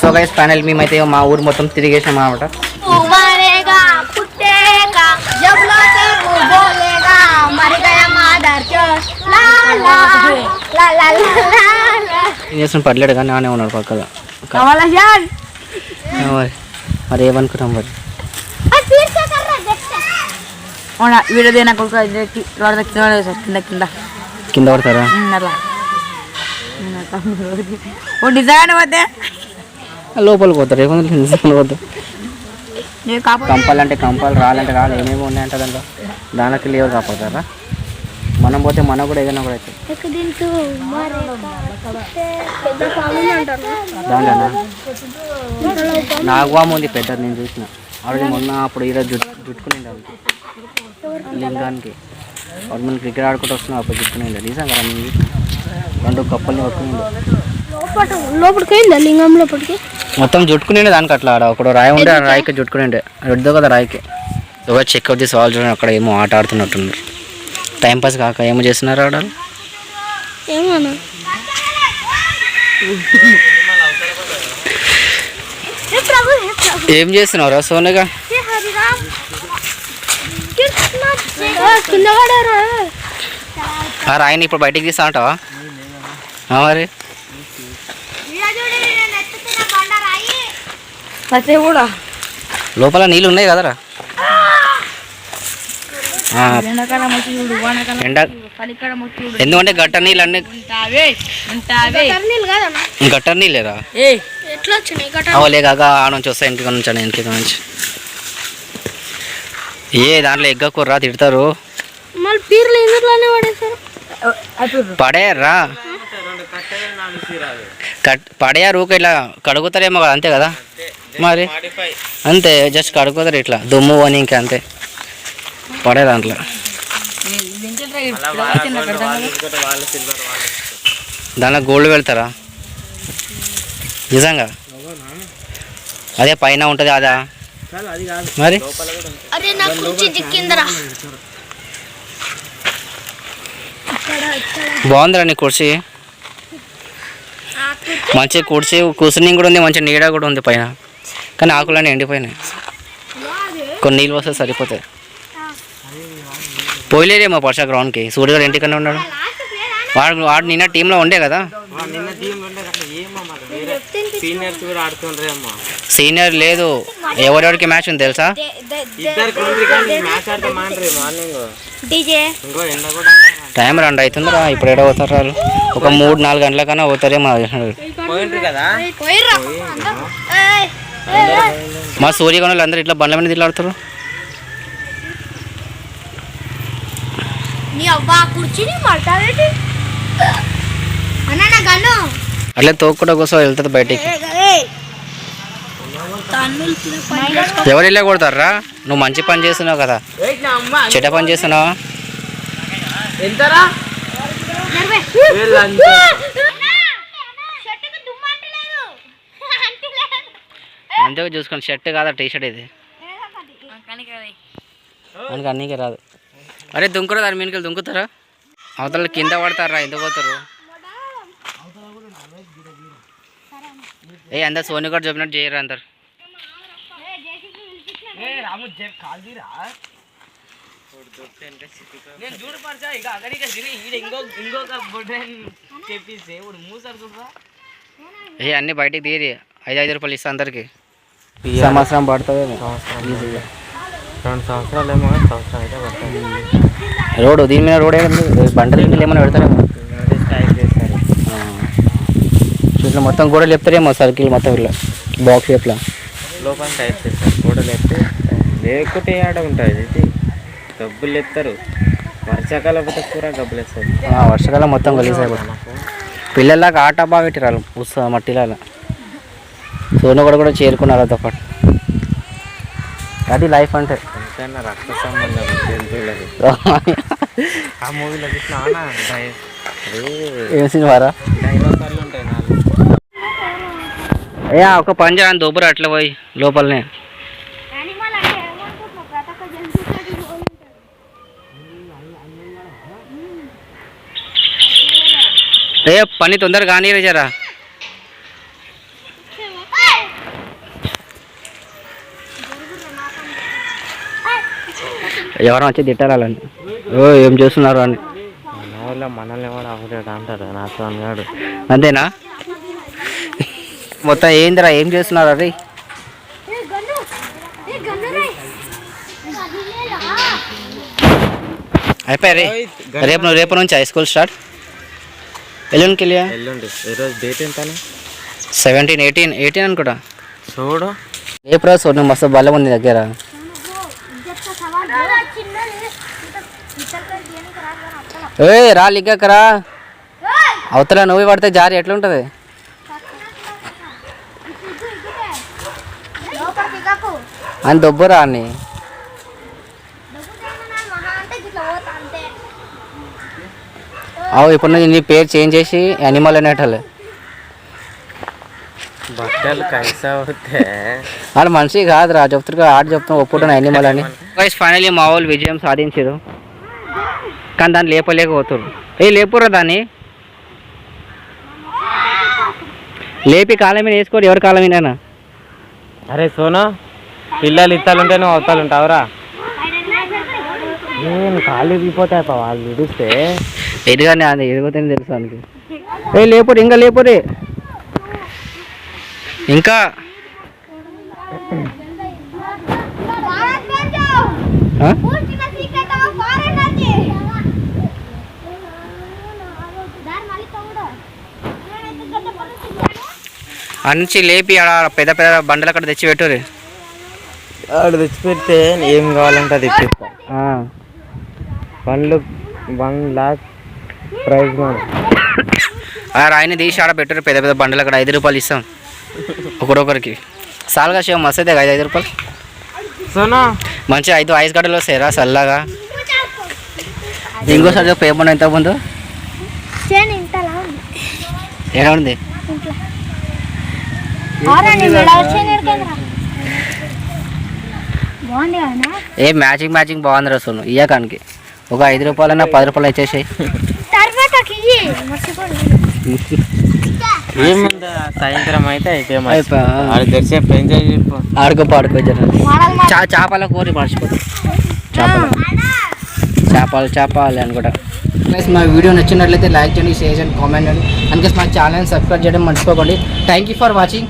So guys final మేమైతే మా ఊరు మొత్తం తిరిగేసాం అనమాట ఏం కానీ నానే ఉన్నాడు పక్కన మరి ఏమనుకుంటాం మరి? వీడియో కింద కింద కింద. పడతారా? ఓ డిజైన్ లోపలికి పోతారు ఏమన్నా డిజైన్ వద్దు కంపాలంటే కంపాలి రాలంటే రాలి ఏమేమి ఉన్నాయంట దాంట్లో. దానికి లేవు కాకపోతారా? మనం పోతే మనం కూడా ఏదైనా కూడా దాంట్లోనా? నాగవామ ఉంది పెద్దది నేను చూసిన. ఆల్రెడీ మొన్న అప్పుడు ఈరోజు జుట్టు జుట్టుకునేది లింగానికి. వాడు మనం క్రికెట్ ఆడుకుంటూ వస్తున్నాం అప్పుడు జుట్టుకునేది. నిజంగా నేను రెండు కప్పలు లోపలికి మొత్తం జుట్టుకునే దానికి అట్లా ఆడ. ఒకడు రాయి ఉండే రాయికి జుట్టుకునే రెడ్దో కదా రాయికి. ఎవరు చెక్ తీసి వాళ్ళు చూడండి అక్కడ ఏమో ఆట ఆడుతున్నట్టున్నారు టైం పాస్ కాక ఏమో చేస్తున్నారు ఆడ ఏం చేస్తున్నారు సోనగా? రాయని ఇప్పుడు బయటికి తీస్తా అంటావా మరి. కూడా. లోపల నీళ్ళు ఉన్నాయి కదరా? ఎందుకంటే గట్ట నీళ్ళు అన్ని ఉంటావే ఉంటావే. నీళ్ళు కాదన్నా? గట్ట గట అవలే కాక ఆ నుంచి వస్తాయి ఇంటికి నుంచి అని ఇంటికి నుంచి. ఏ దాంట్లో ఎగ్గకూర్రా తిడతారు. మళ్ళీ కట్ పడేయారు ఊక ఇట్లా కడుగుతారేమో కదా అంతే కదా మరి అంతే జస్ట్ కడుగుతారు ఇట్లా దుమ్ము అని ఇంకా అంతే పడే దాంట్లో దాంట్లో గోల్డ్ వెళ్తారా నిజంగా అదే పైన ఉంటుంది అదా మరి బాగుందిరా నీ కుర్చీ మంచి కుర్చీ కూర్చుని కూడా ఉంది మంచి నీడ కూడా ఉంది పైన. కానీ ఆకులన్నీ ఎండిపోయినాయి. కొన్ని నీళ్ళు వస్తే సరిపోతాయి. పోయలేదేమో పర్ష గ్రౌండ్కి. సూర్యుడు గారు ఇంటికన్నా ఉన్నాడు. వాడు వాడు నిన్న టీంలో ఉండే కదా? సీనియర్ లేదు. ఎవరెవరికి మ్యాచ్ ఉంది తెలుసా? ఇద్దరు టైం రెండు అవుతుందిరా ఇప్పుడు ఎక్కడ పోతారు వాళ్ళు ఒక మూడు నాలుగు గంటల కన్నా పోతారేమో ఏయ్. మా సూర్యగణులు అందరూ ఇట్లా బండ్ల మీద తిట్లాడుతారు అట్లా తోకుండా కోసం వెళ్తుంది బయటికి. ఎవరు వెళ్ళా కొడతారా? నువ్వు మంచి పని చేస్తున్నావు కదా. చెడ్డ పని చేస్తున్నావా? ఎంతరా? అంతే చూసుకోండి షర్ట్ కాదా టీ షర్ట్ ఇది? మనకి అన్నీకే రాదు. అరే దుంకురా దాని మీదకి దుంకుతారా? అవతల కింద పడతారా ఎందుకు పోతారు? ఏ అందరు సోని కూడా చెప్పినట్టు చేయరు అందరు? నేను చూడు పరచా ఇక అక్కడికి ఈడ ఇంకో ఇంకొక బొడ్డని చెప్పేసి ఇప్పుడు మూసారు చూడరా ఏ అన్ని బయటికి తీరి ఐదు ఐదు రూపాయలు ఇస్తా అందరికి సంవత్సరం పడుతుంది రెండు సంవత్సరాలు ఏమో సంవత్సరం అయితే పడుతుంది రోడ్ దీని మీద రోడ్ బండల మీద ఏమైనా పెడతారేమో టైప్ చేస్తారు ఆ. ఇట్లా మొత్తం గోడలు చెప్తారేమో సర్కిల్ మొత్తం ఇట్లా బాక్స్ షేప్లో లోపల టైప్ చేస్తారు గోడలు ఎత్తే లేకుంటే ఆడ ఉంటుంది డబ్బులు ఎత్తారు వర్షాకాలం పోతే కూర డబ్బులు వేస్తారు వర్షాకాలం మొత్తం అయిపోతుంది పిల్లలాగా ఆట బాగా పెట్టిరాలు ఉత్సవ మట్టిలాగా సోను కూడా కూడా చేరుకున్నారు అదో పాటు. అది లైఫ్ అంటే. రక్త సంబంధం ఆ. మూవీలో ఏం సినిమారా ఒక పని చేయని దోబరు అట్లా పోయి లోపలనే. ఏ పని తొందరగా కానీ జరా. ఎవరైనా వచ్చి తిట్టారు ఓ ఏం చేస్తున్నారు అని మనల్ని కూడా అవ్వలేడు అంటారు నాతో అంతేనా? మొత్తం ఏందిరా ఏం చేస్తున్నారు అది? అయిపోయారు? రేపు రేపు నుంచి హై స్కూల్ స్టార్ట్? ఎల్లుండికి వెళ్ళా ఎల్లుండి. ఈరోజు డేట్ ఎంత సెవెంటీన్ ఎయిటీన్ ఎయిటీన్ అనుకుంటా. చూడు. రేపు రా సో నువ్వు మస్తు బలం ఉంది దగ్గర. ఏ రా లిగ్గకరా అవతల నువ్వు పడితే జారి ఎట్లుంటుంది? అని దొబ్బురా అని మహా అంటే ఇట్లా పోతా అంతే అవు ఇప్పుడు నుంచి నీ పేరు చేంజ్ చేసి యానిమల్ అనేటోళ్ళు. బట్టలు కైసా అవుతే. ఆడు మనిషి కాదురా చెప్తున్నా ఆడు చెప్తున్నా ఒప్పుకుంటున్నా యానిమల్ అని. వైస్ ఫైనలీ మా వాళ్ళు విజయం సాధించారు కానీ దాన్ని లేపలేకపోతున్నారు ఏ లేపురా దాన్ని? లేపి కాలం మీద వేసుకోరు ఎవరి కాలం మీద అరే సోనా పిల్లలు ఇత్తాలుంటే నువ్వు అవతాలు ఉంటావురా నేను కాళ్ళు ఇరిగిపోతాయి పా వాళ్ళు ఇడిస్తే ఎదుగానే అది ఎదుగుతుంది తెలుసు దానికి ఏ లేపురు ఇంకా లేపురే ఇంకా? అంచి లేపి ఆడ పెద్ద పెద్ద బండలు అక్కడ తెచ్చి పెట్టుర్రి. ఆడు తెచ్చిపెడితే ఏం కావాలంటే అది పండ్లు వన్ లాక్ ప్రైజ్ మనం ఆ రాయిని తీసి ఆడ పెట్టుర్రి పెద్ద పెద్ద బండలు అక్కడ ఐదు రూపాయలు ఇస్తాం. ఒకరొకరికి సాల్గా శివం మస్తు అవుతాయి కదా ఐదు రూపాయలు? సోనా? మంచి ఐదు ఐస్ గడ్డలు వస్తాయిరా చల్లగా ఇంకోసారి ఏమన్నా ఎంత ముందు? ఎలా ఉంది? ఏ మ్యాచింగ్ మ్యాచింగ్ బాగుంది రా సోను ఇయ్యకానికి. ఒక ఐదు రూపాయలన్నా పది రూపాయలు ఇచ్చేసాయి. ఏముంది? సాయంత్రం అయితే అయితే అయిపోయా. ఆడు తెరిచేపు ఎంజాయ్ చెప్పు ఆడుకో పాడుకో చా చేపల కూర మర్చిపోతాం. చేపలు చేపలు చేపలు అనుకుంటా ప్లస్ మా వీడియో నచ్చినట్లయితే లైక్ చేయండి షేర్ చేయండి కామెంట్ చేయండి. అందుకే మా ఛానల్ సబ్స్క్రైబ్ చేయడం మర్చిపోకండి. Thank you for watching